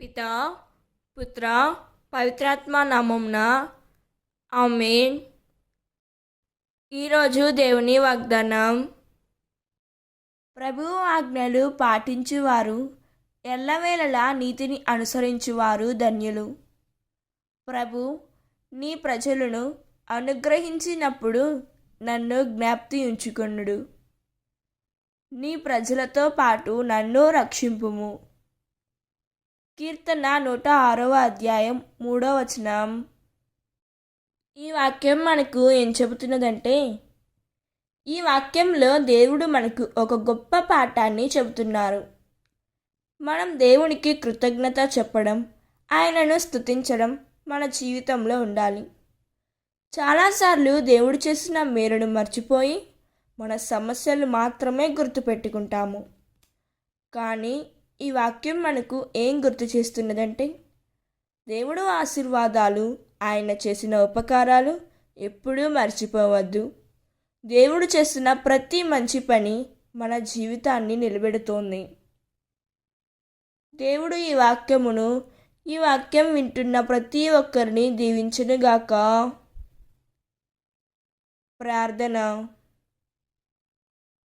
పిత పుత్ర పవిత్రాత్మ నామంన ఆమెన్. ఈరోజు దేవుని వాగ్దానం. ప్రభు ఆజ్ఞలు పాటించువారు ఎల్లవేళలా నీతిని అనుసరించువారు ధన్యులు. ప్రభు నీ ప్రజలను అనుగ్రహించినప్పుడు నన్ను జ్ఞాప్తి ఉంచుకొనుడు నీ ప్రజలతో పాటు నన్ను రక్షింపుము. కీర్తన నూట ఆరవ అధ్యాయం మూడవ వచనం. ఈ వాక్యం మనకు ఏం చెబుతున్నదంటే ఈ వాక్యంలో దేవుడు మనకు ఒక గొప్ప పాఠాన్ని చెబుతున్నారు. మనం దేవునికి కృతజ్ఞత చెప్పడం ఆయనను స్తుతించడం మన జీవితంలో ఉండాలి. చాలాసార్లు దేవుడు చేసిన మేలును మర్చిపోయి మన సమస్యలు మాత్రమే గుర్తుపెట్టుకుంటాము. కానీ ఈ వాక్యం మనకు ఏం గుర్తు చేస్తున్నదంటే దేవుడు ఆశీర్వాదాలు ఆయన చేసిన ఉపకారాలు ఎప్పుడూ మర్చిపోవద్దు. దేవుడు చేస్తున్న ప్రతి మంచి పని మన జీవితాన్ని నిలబెడుతోంది. దేవుడు ఈ వాక్యమును ఈ వాక్యం వింటున్న ప్రతి ఒక్కరిని దీవించనుగాక ప్రార్థన.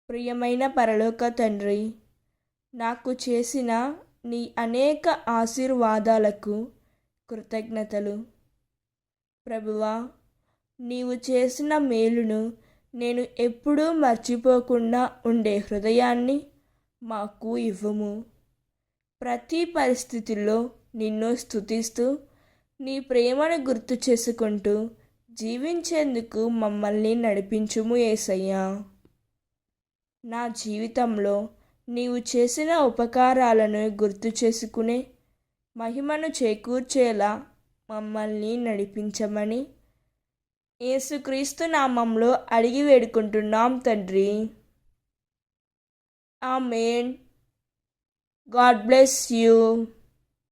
ప్రియమైన పరలోక తండ్రి నాకు చేసిన నీ అనేక ఆశీర్వాదాలకు కృతజ్ఞతలు. ప్రభువా నీవు చేసిన మేలును నేను ఎప్పుడూ మర్చిపోకుండా ఉండే హృదయాన్ని మాకు ఇవ్వము. ప్రతి పరిస్థితుల్లో నిన్ను స్థుతిస్తూ నీ ప్రేమను గుర్తు చేసుకుంటూ జీవించేందుకు మమ్మల్ని నడిపించుము ఏసయ్యా. నా జీవితంలో నీవు చేసిన ఉపకారాలను గుర్తు చేసుకునే మహిమను చేకూర్చేలా మమ్మల్ని నడిపించమని యేసుక్రీస్తు నామంలో అడిగి వేడుకుంటున్నాం తండ్రి. ఆమెన్. God bless you.